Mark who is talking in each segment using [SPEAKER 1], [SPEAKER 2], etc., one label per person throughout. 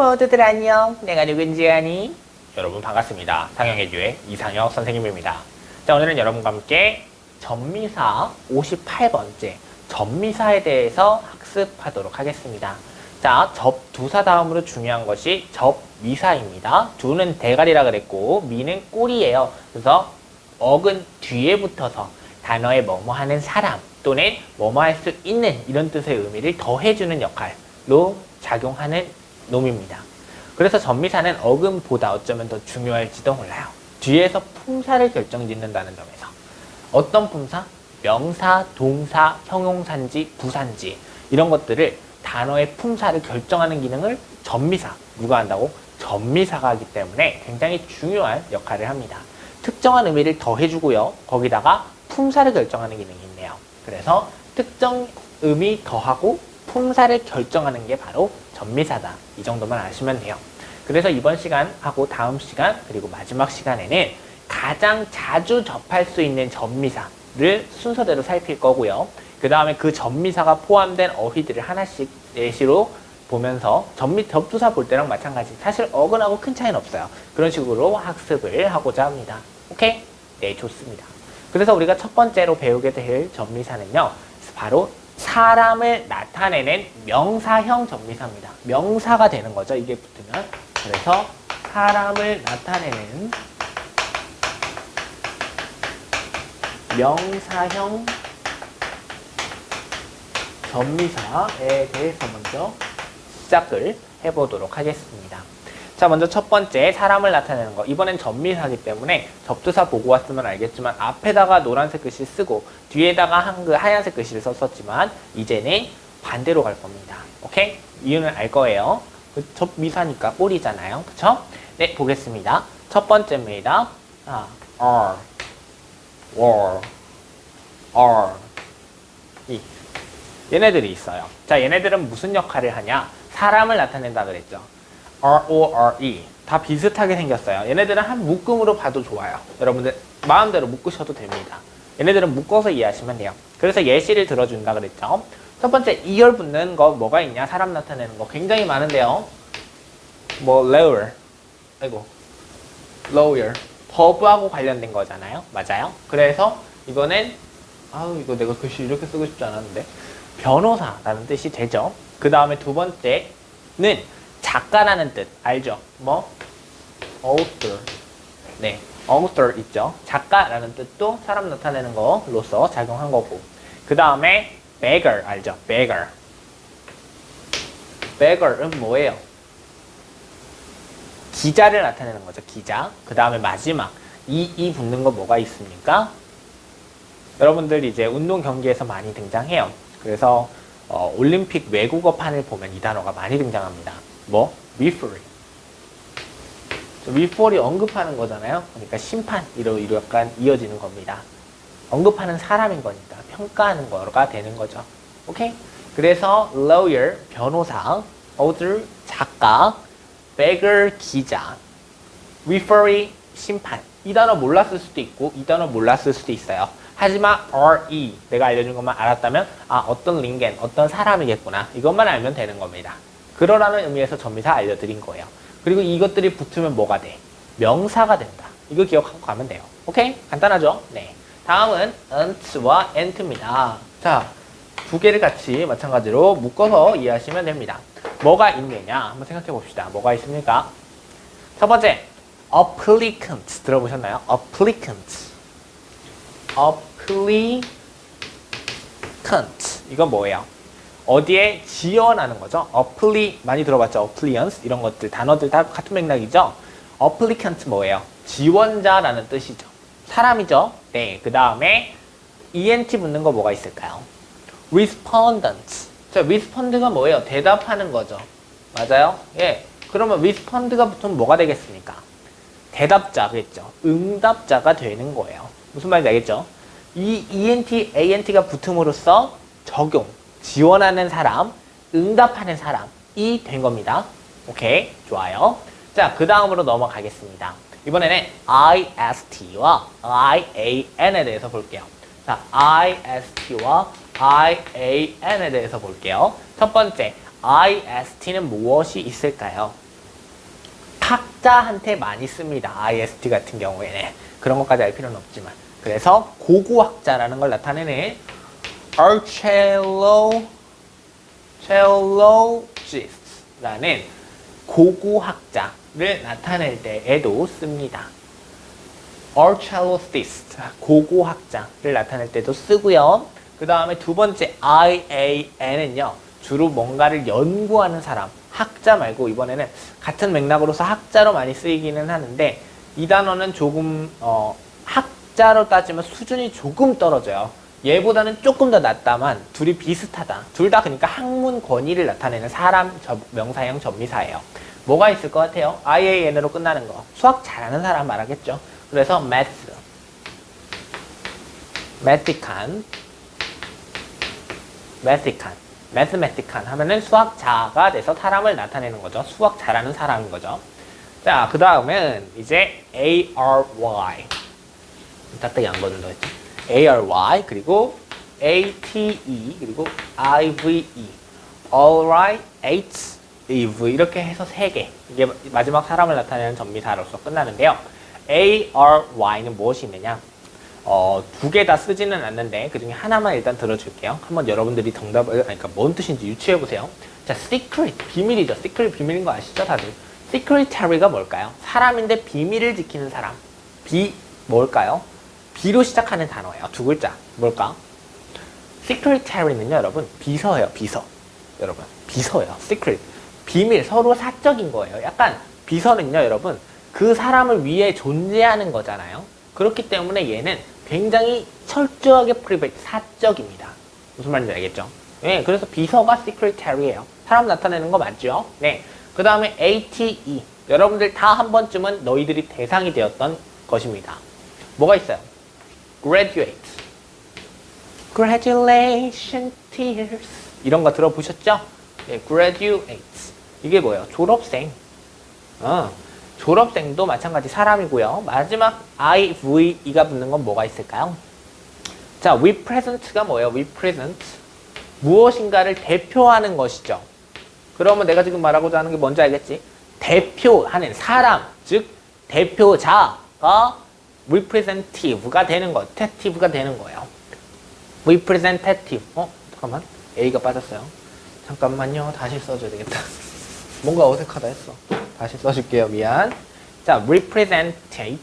[SPEAKER 1] 모두들 안녕. 내가 누군지 아니? 여러분 반갑습니다. 상영해주의 이상혁 선생님입니다. 자, 오늘은 여러분과 함께 전미사 58번째 전미사에 대해서 학습하도록 하겠습니다. 자, 접두사 다음으로 중요한 것이 접미사입니다. 두는 대가리라 그랬고 미는 꼬리예요. 그래서 어근 뒤에 붙어서 단어에 뭐뭐 하는 사람 또는 뭐뭐 할 수 있는 이런 뜻의 의미를 더해주는 역할로 작용하는 놈입니다. 그래서 전미사는 어근보다 어쩌면 더 중요할지도 몰라요. 뒤에서 품사를 결정짓는다는 점에서 어떤 품사? 명사, 동사, 형용사인지 부사인지 이런 것들을 단어의 품사를 결정하는 기능을 전미사 누가 한다고? 전미사가 하기 때문에 굉장히 중요한 역할을 합니다. 특정한 의미를 더해주고요. 거기다가 품사를 결정하는 기능이 있네요. 그래서 특정 의미 더하고 품사를 결정하는 게 바로 전미사다. 이 정도만 아시면 돼요. 그래서 이번 시간하고 다음 시간 그리고 마지막 시간에는 가장 자주 접할 수 있는 전미사를 순서대로 살필 거고요. 그 다음에 그 전미사가 포함된 어휘들을 하나씩 예시로 보면서 전미 접두사 볼 때랑 마찬가지. 사실 어근하고 큰 차이는 없어요. 그런 식으로 학습을 하고자 합니다. 오케이? 네, 좋습니다. 그래서 우리가 첫 번째로 배우게 될 전미사는요. 바로 사람을 나타내는 명사형 전미사입니다. 명사가 되는 거죠. 이게 붙으면. 그래서 사람을 나타내는 명사형 전미사에 대해서 먼저 시작을 해보도록 하겠습니다. 자, 먼저 첫 번째 사람을 나타내는 거. 이번엔 전미사기 때문에 접두사 보고 왔으면 알겠지만 앞에다가 노란색 글씨 쓰고 뒤에다가 한글 하얀색 글씨를 썼었지만 이제는 반대로 갈 겁니다. 오케이? 이유는 알 거예요. 그 접미사니까 꼬리잖아요. 그쵸? 네, 보겠습니다. 첫 번째입니다. 아, R, war, R, 이. 얘네들이 있어요. 자, 얘네들은 무슨 역할을 하냐? 사람을 나타낸다 그랬죠. R-O-R-E. 다 비슷하게 생겼어요. 얘네들은 한 묶음으로 봐도 좋아요. 여러분들 마음대로 묶으셔도 됩니다. 얘네들은 묶어서 이해하시면 돼요. 그래서 예시를 들어준다 그랬죠. 첫 번째, 이열 붙는 거 뭐가 있냐? 사람 나타내는 거 굉장히 많은데요. 뭐, lower. 아이고. lower. 버브하고 관련된 거잖아요. 맞아요? 그래서 이거는 아우 이거 내가 글씨 이렇게 쓰고 싶지 않았는데 변호사라는 뜻이 되죠. 그 다음에 두 번째는 작가라는 뜻 알죠? 뭐 author. 네, author 있죠. 작가라는 뜻도 사람 나타내는 거로서 작용한 거고. 그 다음에 beggar 알죠? beggar. beggar은 뭐예요? 기자를 나타내는 거죠. 기자. 그 다음에 마지막 이, 이 붙는 거 뭐가 있습니까? 여러분들 이제 운동 경기에서 많이 등장해요. 그래서 어, 올림픽 외국어판을 보면 이 단어가 많이 등장합니다. 뭐? referee. referee 언급하는 거잖아요. 그러니까 심판 이로 이로 약간 이어지는 겁니다. 언급하는 사람인 거니까 평가하는 거가 되는 거죠. 오케이? 그래서 lawyer 변호사, author 작가, beggar 기자, referee 심판. 이 단어 몰랐을 수도 있고 이 단어 몰랐을 수도 있어요. 하지만 RE 내가 알려준 것만 알았다면 아 어떤 링겐 어떤 사람이겠구나 이것만 알면 되는 겁니다. 그러라는 의미에서 전미사 알려드린 거예요. 그리고 이것들이 붙으면 뭐가 돼? 명사가 된다. 이거 기억하고 가면 돼요. 오케이? 간단하죠? 네. 다음은 ant와 ant입니다. 자, 두 개를 같이 마찬가지로 묶어서 이해하시면 됩니다. 뭐가 있느냐? 한번 생각해 봅시다. 뭐가 있습니까? 첫 번째, applicant 들어보셨나요? applicant. applicant. 이건 뭐예요? 어디에 지원하는 거죠? apply 많이 들어봤죠? appliance 이런 것들 단어들 다 같은 맥락이죠? applicant 뭐예요? 지원자라는 뜻이죠. 사람이죠? 네. 그 다음에 ent 붙는 거 뭐가 있을까요? respondent. 자, respond가 뭐예요? 대답하는 거죠. 맞아요? 예. 그러면 respond가 붙으면 뭐가 되겠습니까? 대답자겠죠. 응답자가 되는 거예요. 무슨 말인지 알겠죠? 이 ENT, ANT가 붙음으로써 적용, 지원하는 사람, 응답하는 사람이 된 겁니다. 오케이, 좋아요. 자, 그 다음으로 넘어가겠습니다. 이번에는 IST와 IAN에 대해서 볼게요. 자, IST와 IAN에 대해서 볼게요. 첫 번째, IST는 무엇이 있을까요? 학자한테 많이 씁니다. IST 같은 경우에는. 그런 것까지 알 필요는 없지만. 그래서 고고학자라는 걸 나타내는 archaeolo, archaeologist라는 고고학자를 나타낼 때에도 씁니다. archaeologist, 고고학자를 나타낼 때도 쓰고요. 그 다음에 두 번째 IAN은요. 주로 뭔가를 연구하는 사람, 학자 말고 이번에는 같은 맥락으로서 학자로 많이 쓰이기는 하는데 이 단어는 조금 어, 학자로 따지면 수준이 조금 떨어져요. 얘보다는 조금 더 낮다만 둘이 비슷하다. 둘 다 그러니까 학문 권위를 나타내는 사람 저- 명사형 전미사예요. 뭐가 있을 것 같아요? IAN으로 끝나는 거. 수학 잘하는 사람 말하겠죠. 그래서 math, mathic한, mathic한, mathematic한 하면은 수학자가 돼서 사람을 나타내는 거죠. 수학 잘하는 사람인 거죠. 자, 그 다음은 이제 ARY. 딱딱이 안 거는 거였죠. ARY 그리고 ATE 그리고 IVE Alright, H, EV 이렇게 해서 세 개. 이게 마지막 사람을 나타내는 전미사로서 끝나는데요. ARY는 무엇이 있느냐? 어, 두 개 다 쓰지는 않는데 그 중에 하나만 일단 들어줄게요. 한번 여러분들이 정답을 아니, 그러니까 뭔 뜻인지 유추해 보세요. 자, secret 비밀이죠. secret 비밀인 거 아시죠, 다들? secretary가 뭘까요? 사람인데 비밀을 지키는 사람. 비 뭘까요? B로 시작하는 단어예요. 두 글자. 뭘까? secretary는요, 여러분, 비서예요, 비서. 여러분, 비서예요. secret. 비밀, 서로 사적인 거예요. 약간 비서는요, 여러분, 그 사람을 위해 존재하는 거잖아요. 그렇기 때문에 얘는 굉장히 철저하게 프리베이트, 사적입니다. 무슨 말인지 알겠죠? 네, 그래서 비서가 secretary예요. 사람 나타내는 거 맞죠? 네. 그 다음에 ATE. 여러분들 다 한 번쯤은 너희들이 대상이 되었던 것입니다. 뭐가 있어요? Graduate. graduation tears. 이런 거 들어보셨죠? 네, graduate. 이게 뭐예요? 졸업생. 어, 졸업생도 마찬가지 사람이고요. 마지막 IVE가 붙는 건 뭐가 있을까요? 자, represent가 뭐예요? represent. 무엇인가를 대표하는 것이죠. 그러면 내가 지금 말하고자 하는 게 뭔지 알겠지? 대표하는 사람, 즉 대표자가 representative가 되는 거, tative가 되는 거예요. representative. 어? 잠깐만. A가 빠졌어요. 잠깐만요. 다시 써줘야 되겠다. 뭔가 어색하다 했어. 다시 써줄게요. 미안. 자, representate.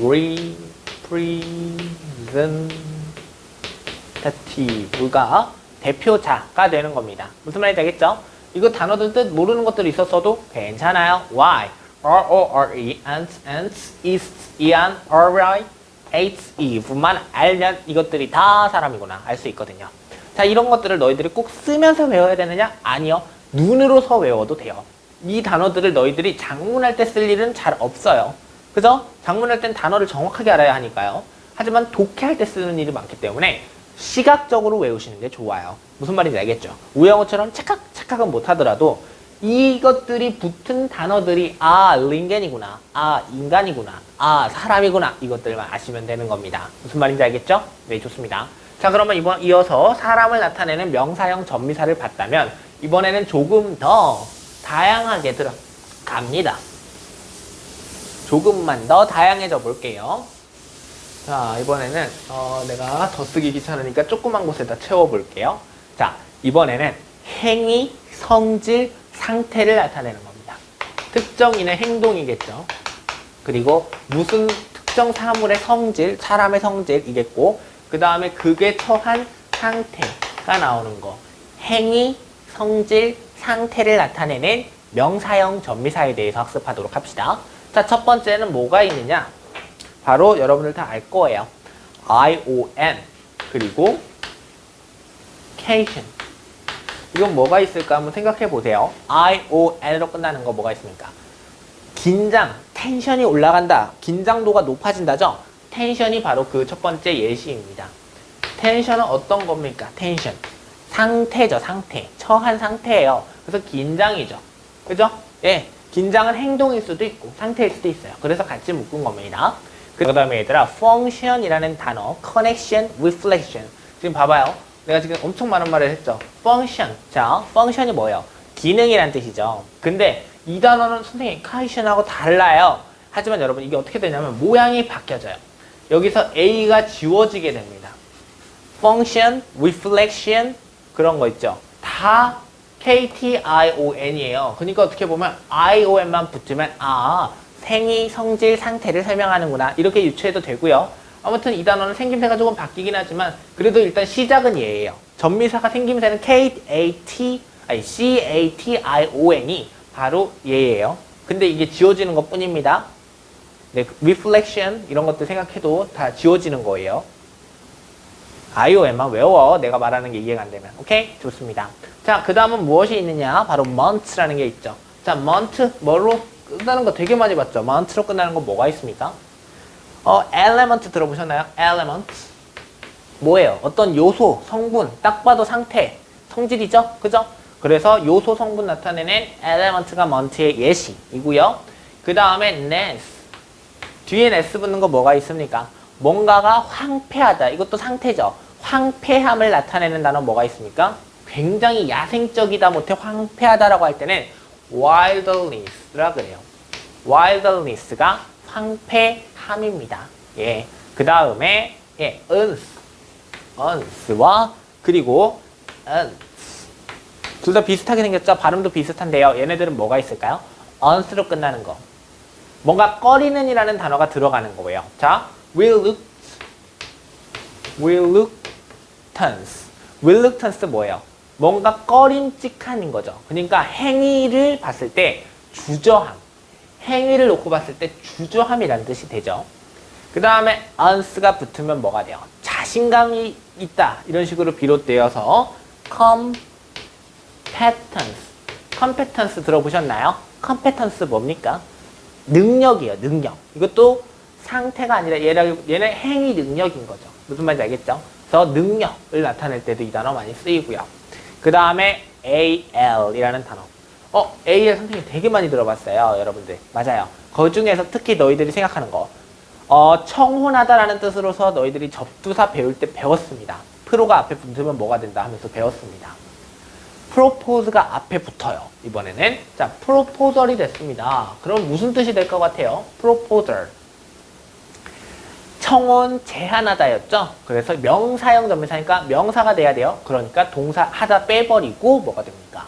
[SPEAKER 1] representative가 대표자가 되는 겁니다. 무슨 말인지 알겠죠? 이거 단어들 뜻 모르는 것들이 있었어도 괜찮아요. Why? R O R E, ant, ants, east, ian, alright, eight, eve만 알면 이것들이 다 사람이구나 알 수 있거든요. 자, 이런 것들을 너희들이 꼭 쓰면서 외워야 되느냐? 아니요. 눈으로서 외워도 돼요. 이 단어들을 너희들이 장문할 때 쓸 일은 잘 없어요. 그죠? 장문할 땐 단어를 정확하게 알아야 하니까요. 하지만 독해할 때 쓰는 일이 많기 때문에 시각적으로 외우시는 게 좋아요. 무슨 말인지 알겠죠? 우영어처럼 착각, 착각은 못하더라도 이것들이 붙은 단어들이 아, 링겐이구나. 아, 인간이구나. 아, 사람이구나. 이것들만 아시면 되는 겁니다. 무슨 말인지 알겠죠? 네, 좋습니다. 자, 그러면 이번 이어서 사람을 나타내는 명사형 전미사를 봤다면 이번에는 조금 더 다양하게 들어갑니다. 조금만 더 다양해져 볼게요. 자, 이번에는 어, 내가 더 쓰기 귀찮으니까 조그만 곳에다 채워 볼게요. 자, 이번에는 행위, 성질, 상태를 나타내는 겁니다. 특정인의 행동이겠죠. 그리고 무슨 특정 사물의 성질, 사람의 성질이겠고, 그 다음에 그게 처한 상태가 나오는 거. 행위, 성질, 상태를 나타내는 명사형 전미사에 대해서 학습하도록 합시다. 자, 첫 번째는 뭐가 있느냐? 바로 여러분들 다 알 거예요. ION 그리고 cation. 이건 뭐가 있을까 한번 생각해 보세요. ION으로 끝나는 거 뭐가 있습니까? 긴장, 텐션이 올라간다. 긴장도가 높아진다죠? 텐션이 바로 그 첫 번째 예시입니다. 텐션은 어떤 겁니까? 텐션. 상태죠, 상태. 처한 상태예요. 그래서 긴장이죠. 그죠? 예. 긴장은 행동일 수도 있고 상태일 수도 있어요. 그래서 같이 묶은 겁니다. 그 다음에 얘들아, function이라는 단어, connection, reflection. 지금 봐봐요. 내가 지금 엄청 많은 말을 했죠. function. 자, function이 뭐예요? 기능이란 뜻이죠. 근데 이 단어는 선생님 카이션하고 달라요. 하지만 여러분 이게 어떻게 되냐면 모양이 바뀌어져요. 여기서 A가 지워지게 됩니다. function, reflection 그런 거 있죠. 다 KTION이에요. 그러니까 어떻게 보면 ION만 붙으면 아 생이 성질 상태를 설명하는구나 이렇게 유추해도 되고요. 아무튼 이 단어는 생김새가 조금 바뀌긴 하지만 그래도 일단 시작은 얘예요. 전미사가 생김새는 KAT 아니 CATION이 바로 얘예요. 근데 이게 지워지는 것 뿐입니다. 네, reflection 이런 것들 생각해도 다 지워지는 거예요. IOM만 외워. 내가 말하는 게 이해가 안 되면. 오케이? 좋습니다. 자, 그 다음은 무엇이 있느냐? 바로 month라는 게 있죠. 자, month, 뭐로 끝나는 거 되게 많이 봤죠? month로 끝나는 거 뭐가 있습니까? 어, element 들어보셨나요? element. 뭐예요? 어떤 요소, 성분, 딱 봐도 상태, 성질이죠? 그죠? 그래서 요소, 성분 나타내는 element가 month의 예시이고요. 그 다음에 ness. 뒤에 s 붙는 거 뭐가 있습니까? 뭔가가 황폐하다. 이것도 상태죠. 황폐함을 나타내는 단어 뭐가 있습니까? 굉장히 야생적이다 못해 황폐하다라고 할 때는 wilderness라 그래요. wilderness가 황폐 함입니다. 예. 그 다음에 예, uns, uns와 그리고 uns 둘다 비슷하게 생겼죠? 발음도 비슷한데요. 얘네들은 뭐가 있을까요? uns로 끝나는 거. 뭔가 꺼리는 이라는 단어가 들어가는 거예요. 자, will look, will reluctance. reluctance 뭐예요? 뭔가 꺼림직한 거죠. 그러니까 행위를 봤을 때 주저함. 행위를 놓고 봤을 때 주저함이라는 뜻이 되죠. 그 다음에 uns가 붙으면 뭐가 돼요? 자신감이 있다. 이런 식으로 비롯되어서 competence. competence 들어보셨나요? competence 뭡니까? 능력이에요, 능력. 이것도 상태가 아니라 얘는 행위 능력인 거죠. 무슨 말인지 알겠죠? 그래서 능력을 나타낼 때도 이 단어 많이 쓰이고요. 그 다음에 AL이라는 단어. 어, AL 선생님 되게 많이 들어봤어요, 여러분들. 맞아요. 그 중에서 특히 너희들이 생각하는 거. 어, 청혼하다라는 뜻으로서 너희들이 접두사 배울 때 배웠습니다. 프로가 앞에 붙으면 뭐가 된다 하면서 배웠습니다. 프로포즈가 앞에 붙어요. 이번에는 자 프로포절이 됐습니다. 그럼 무슨 뜻이 될 것 같아요? 프로포절 청혼 제한하다였죠. 그래서 명사형 전미사니까 명사가 돼야 돼요. 그러니까 동사 하다 빼버리고 뭐가 됩니까?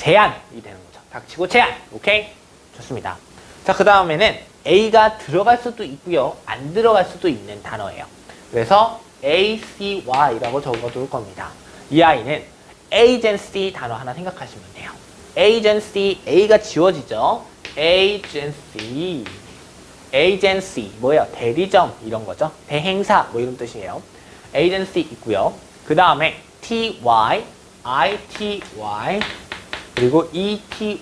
[SPEAKER 1] 제한이 되는 거죠. 닥치고 제한. 오케이? 좋습니다. 자, 그 다음에는 A가 들어갈 수도 있고요. 안 들어갈 수도 있는 단어예요. 그래서 ACY라고 적어둘 겁니다. 이 아이는 agency 단어 하나 생각하시면 돼요. agency, A가 지워지죠. agency, agency 뭐예요? 대리점 이런 거죠. 대행사 뭐 이런 뜻이에요. agency 있고요. 그 다음에 ty, ity 그리고 ety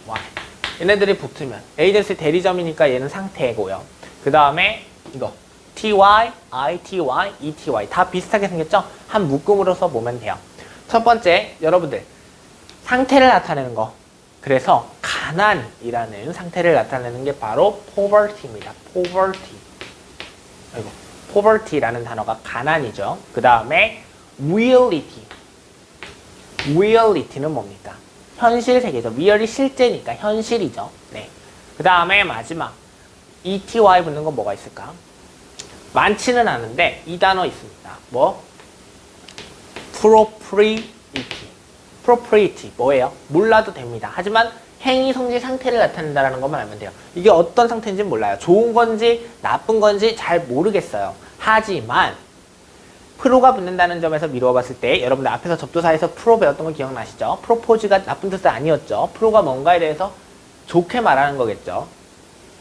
[SPEAKER 1] 얘네들이 붙으면 agency 대리점이니까 얘는 상태고요. 그 다음에 이거 ty, ity, ety 다 비슷하게 생겼죠? 한 묶음으로서 보면 돼요. 첫 번째, 여러분들 상태를 나타내는 거. 그래서 가난이라는 상태를 나타내는 게 바로 poverty입니다. poverty. 아이고, poverty라는 단어가 가난이죠. 그 다음에 reality. reality는 뭡니까? 현실 세계죠. real이 실제니까 현실이죠. 네. 그 다음에 마지막 ety 붙는 건 뭐가 있을까? 많지는 않은데 이 단어 있습니다. 뭐? propriety. propriety 뭐예요? 몰라도 됩니다. 하지만 행위 성질 상태를 나타낸다는 것만 알면 돼요. 이게 어떤 상태인지 몰라요. 좋은 건지 나쁜 건지 잘 모르겠어요. 하지만 프로가 붙는다는 점에서 미루어 봤을 때 여러분들 앞에서 접두사에서 프로 배웠던 거 기억나시죠? 프로포즈가 나쁜 뜻은 아니었죠. 프로가 뭔가에 대해서 좋게 말하는 거겠죠.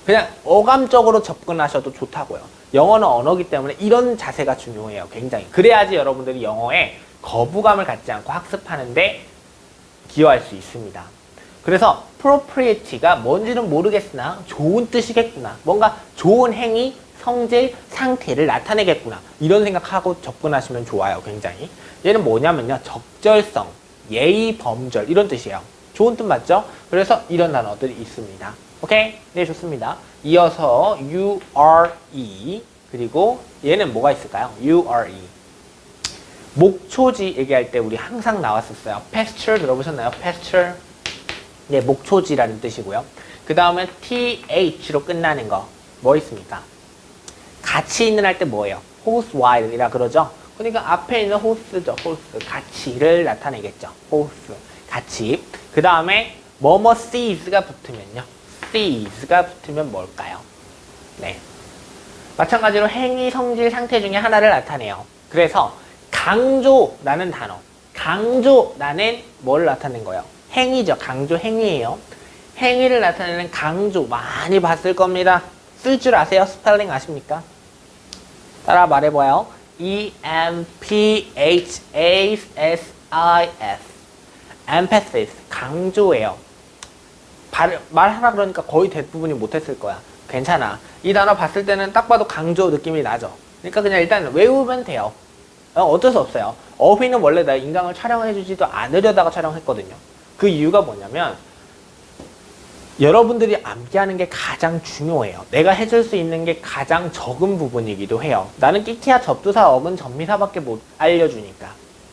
[SPEAKER 1] 그냥 어감적으로 접근하셔도 좋다고요. 영어는 언어기 때문에 이런 자세가 중요해요. 굉장히. 그래야지 여러분들이 영어에 거부감을 갖지 않고 학습하는데 기여할 수 있습니다. 그래서 propriety가 뭔지는 모르겠으나 좋은 뜻이겠구나. 뭔가 좋은 행위, 성질, 상태를 나타내겠구나. 이런 생각하고 접근하시면 좋아요. 굉장히. 얘는 뭐냐면요. 적절성, 예의, 범절 이런 뜻이에요. 좋은 뜻 맞죠? 그래서 이런 단어들이 있습니다. 오케이? 네, 좋습니다. 이어서 URE 그리고 얘는 뭐가 있을까요? URE 목초지 얘기할 때 우리 항상 나왔었어요. pasture 들어보셨나요? pasture 네, 목초지라는 뜻이고요. 그 다음에 th로 끝나는 거 뭐 있습니까? 같이 있는 할 때 뭐예요? 호스 와일이라 그러죠. 그러니까 앞에 있는 호스죠. 호스 같이를 나타내겠죠. 호스 같이. 그 다음에 뭐뭐 sees가 붙으면요. sees가 붙으면 뭘까요? 네. 마찬가지로 행위, 성질, 상태 중에 하나를 나타내요. 그래서 강조라는 단어, 강조라는 뭘 나타낸 거예요? 행위죠. 강조 행위예요. 행위를 나타내는 강조 많이 봤을 겁니다. 쓸 줄 아세요? 스펠링 아십니까? 따라 말해봐요. E M P H A S I S emphasis 강조예요. 발- 말하라 그러니까 거의 대부분이 못했을 거야. 괜찮아. 이 단어 봤을 때는 딱 봐도 강조 느낌이 나죠. 그러니까 그냥 일단 외우면 돼요. 어, 어쩔 수 없어요. 어휘는 원래 나 인강을 촬영해주지도 않으려다가 촬영했거든요. 그 이유가 뭐냐면 여러분들이 암기하는 게 가장 중요해요. 내가 해줄 수 있는 게 가장 적은 부분이기도 해요. 나는 끼키야 접두사 어근 전미사밖에 못 알려주니까.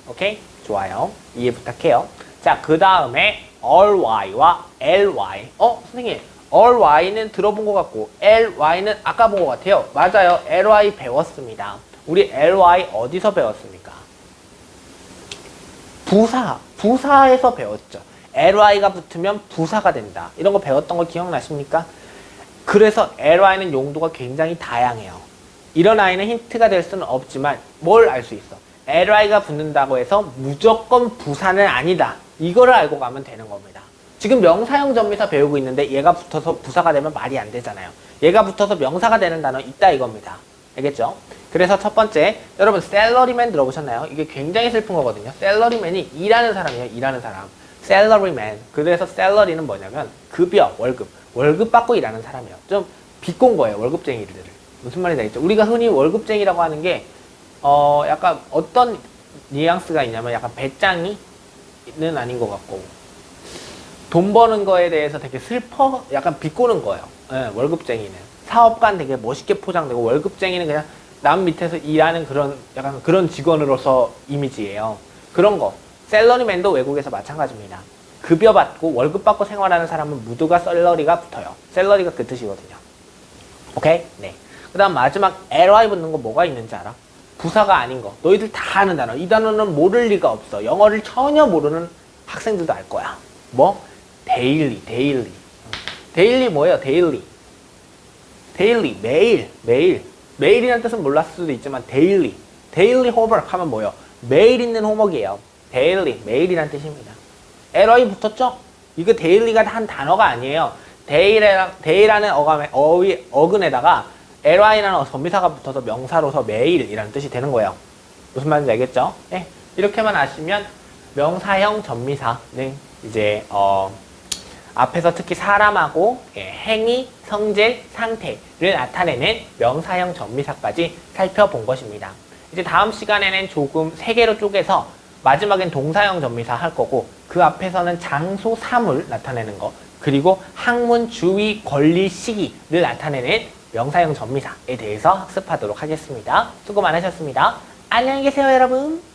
[SPEAKER 1] 오케이? 좋아요. 이해 부탁해요. 자, 그 다음에 RY와 LY. 어, 선생님. RY는 들어본 것 같고 LY는 아까 본 것 같아요. 맞아요. LY 배웠습니다. 우리 LY 어디서 배웠습니까? 부사, 부사에서 배웠죠. Ly가 붙으면 부사가 된다. 이런 거 배웠던 거 기억나십니까? 그래서 ly는 용도가 굉장히 다양해요. 이런 아이는 힌트가 될 수는 없지만 뭘 알 수 있어? ly가 붙는다고 해서 무조건 부사는 아니다. 이거를 알고 가면 되는 겁니다. 지금 명사형 전미사 배우고 있는데 얘가 붙어서 부사가 되면 말이 안 되잖아요. 얘가 붙어서 명사가 되는 단어 있다 이겁니다. 알겠죠? 그래서 첫 번째, 여러분 셀러리맨 들어보셨나요? 이게 굉장히 슬픈 거거든요. 셀러리맨이 일하는 사람이에요. 일하는 사람. 셀러리맨. 그래서 셀러리는 뭐냐면 급여, 월급. 월급 받고 일하는 사람이에요. 좀 비꼰 거예요. 월급쟁이들을. 무슨 말인지 알겠죠? 우리가 흔히 월급쟁이라고 하는 게 어, 약간 어떤 뉘앙스가 있냐면 약간 배짱이는 아닌 것 같고 돈 버는 거에 대해서 되게 슬퍼, 약간 비꼬는 거예요. 예, 월급쟁이는. 사업가는 되게 멋있게 포장되고 월급쟁이는 그냥 남 밑에서 일하는 그런 약간 그런 직원으로서 이미지예요. 그런 거. 셀러리맨도 외국에서 마찬가지입니다. 급여 받고 월급 받고 생활하는 사람은 모두가 셀러리가 붙어요. 셀러리가 그 뜻이거든요. 오케이? 네. 그 다음 마지막 ly 붙는 거 뭐가 있는지 알아? 부사가 아닌 거. 너희들 다 아는 단어. 이 단어는 모를 리가 없어. 영어를 전혀 모르는 학생들도 알 거야. 뭐? 데일리, 데일리. 데일리 뭐예요? 데일리. 데일리, 매일, 매일. 매일이라는 뜻은 몰랐을 수도 있지만 데일리. 데일리 호버크 하면 뭐예요? 매일 있는 호목이에요. 데일리, 매일이라는 뜻입니다. ly 붙었죠? 이거 데일리가 한 단어가 아니에요. 데일이라, 데이라는 어감에, 어휘, 어근에다가 ly라는 전미사가 붙어서 명사로서 매일이라는 뜻이 되는 거예요. 무슨 말인지 알겠죠? 네. 이렇게만 아시면 명사형 전미사는 이제 어, 앞에서 특히 사람하고 예, 행위, 성질, 상태를 나타내는 명사형 전미사까지 살펴본 것입니다. 이제 다음 시간에는 조금 세 개로 쪼개서 마지막엔 동사형 전미사 할 거고 그 앞에서는 장소, 사물 나타내는 거 그리고 학문, 주의, 권리, 시기를 나타내는 명사형 전미사에 대해서 학습하도록 하겠습니다. 수고 많으셨습니다. 안녕히 계세요, 여러분.